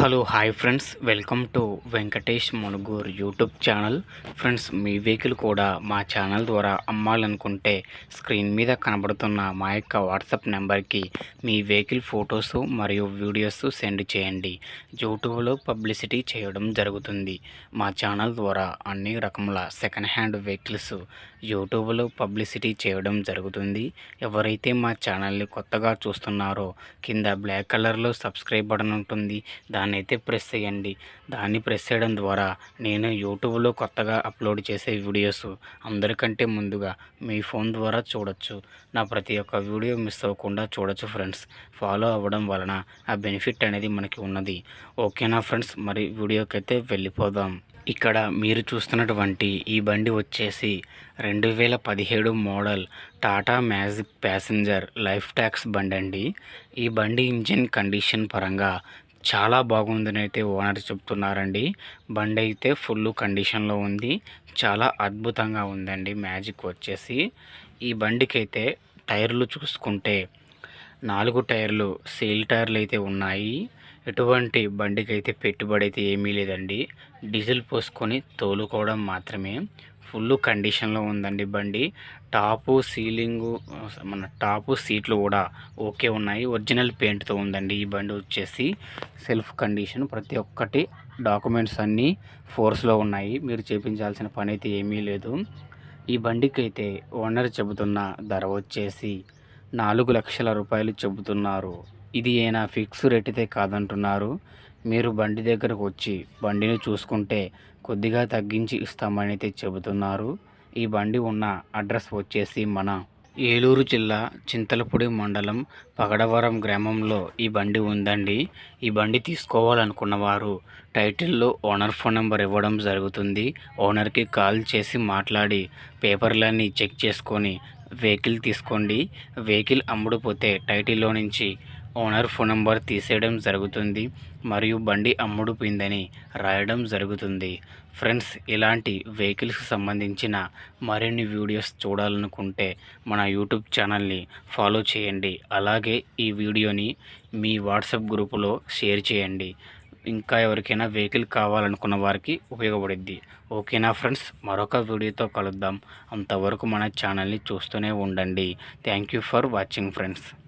Hello hi friends welcome to Venkatesh Manuguru YouTube channel friends me vehicle కూడా మా channel ద్వారా అమ్మాలనుకుంటే screen మీద కనబడుతున్న మా యొక్క వాట్సాప్ నెంబర్కి మీ వెహికల్ ఫొటోస్ మరియు వీడియోస్ సెండ్ చేయండి. యూట్యూబ్లో పబ్లిసిటీ చేయడం జరుగుతుంది. మా ఛానల్ ద్వారా అన్ని రకముల సెకండ్ హ్యాండ్ వెహికల్స్ యూట్యూబ్లో పబ్లిసిటీ చేయడం జరుగుతుంది. ఎవరైతే మా ఛానల్ని కొత్తగా చూస్తున్నారో కింద బ్లాక్ కలర్లో సబ్స్క్రైబ్ బటన్ ఉంటుంది. దాని దాన్ని అయితే ప్రెస్ చేయండి. దాన్ని ప్రెస్ చేయడం ద్వారా నేను యూట్యూబ్లో కొత్తగా అప్లోడ్ చేసే వీడియోస్ అందరికంటే ముందుగా మీ ఫోన్ ద్వారా చూడొచ్చు. నా ప్రతి ఒక్క వీడియో మిస్ అవ్వకుండా చూడొచ్చు ఫ్రెండ్స్. ఫాలో అవ్వడం వలన ఆ బెనిఫిట్ అనేది మనకి ఉన్నది. ఓకేనా ఫ్రెండ్స్? మరి వీడియోకైతే వెళ్ళిపోదాం. ఇక్కడ మీరు చూస్తున్నటువంటి ఈ బండి వచ్చేసి రెండు వేల పదిహేడు model Tata Magic passenger life tax బండి అండి ఈ బండి ఇంజిన్ కండిషన్ పరంగా చాలా బాగుందని అయితే ఓనర్ చెప్తున్నారండి. బండి అయితే ఫుల్ కండిషన్లో ఉంది. చాలా అద్భుతంగా ఉందండి. మ్యాజిక్ వచ్చేసి. ఈ బండికి అయితే టైర్లు చూసుకుంటే నాలుగు టైర్లు సేల్ టైర్లు అయితే ఉన్నాయి. ఎటువంటి బండికి అయితే పెట్టుబడి అయితే ఏమీ లేదండి. డీజిల్ పోసుకొని తోలుకోవడం మాత్రమే. ఫుల్ కండిషన్లో ఉందండి బండి. టాపు సీలింగు మన టాపు సీట్లు కూడా ఓకే ఉన్నాయి. ఒరిజినల్ పెయింట్తో ఉందండి ఈ బండి వచ్చేసి. సెల్ఫ్ కండిషన్ ప్రతి ఒక్కటి డాక్యుమెంట్స్ అన్నీ ఫోర్స్లో ఉన్నాయి. మీరు చేపించాల్సిన పని అయితే ఏమీ లేదు. ఈ బండికి అయితే ఓనర్ చెబుతున్న ధర వచ్చేసి నాలుగు లక్షల రూపాయలు చెబుతున్నారు. ఇది ఏనా ఫిక్స్ రేట్ అయితే కాదంటున్నారు. మీరు బండి దగ్గరకు వచ్చి బండిని చూసుకుంటే కొద్దిగా తగ్గించి ఇస్తామని అయితే చెబుతున్నారు. ఈ బండి ఉన్న అడ్రస్ వచ్చేసి మన ఏలూరు జిల్లా చింతలపూడి మండలం పగడవరం గ్రామంలో ఈ బండి ఉందండి. ఈ బండి తీసుకోవాలనుకున్న వారు టైటిల్లో ఓనర్ ఫోన్ నెంబర్ ఇవ్వడం జరుగుతుంది. ఓనర్కి కాల్ చేసి మాట్లాడి పేపర్లన్నీ చెక్ చేసుకొని వెహికల్ తీసుకోండి. వెహికల్ అమ్ముడుపోతే టైటిల్లో నుంచి ఓనర్ ఫోన్ నెంబర్ తీసేయడం జరుగుతుంది మరియు బండి అమ్ముడుపోయిందని రాయడం జరుగుతుంది. ఫ్రెండ్స్ ఇలాంటి వెహికల్స్కి సంబంధించిన మరిన్ని వీడియోస్ చూడాలనుకుంటే మన యూట్యూబ్ ఛానల్ని ఫాలో చేయండి. అలాగే ఈ వీడియోని మీ వాట్సాప్ గ్రూపులో షేర్ చేయండి. ఇంకా ఎవరికైనా వెహికల్ కావాలనుకున్న వారికి ఉపయోగపడుద్ది. ఓకేనా ఫ్రెండ్స్? మరొక వీడియోతో కలుద్దాం. అంతవరకు మన ఛానల్ని చూస్తూనే ఉండండి. Thank you for watching friends.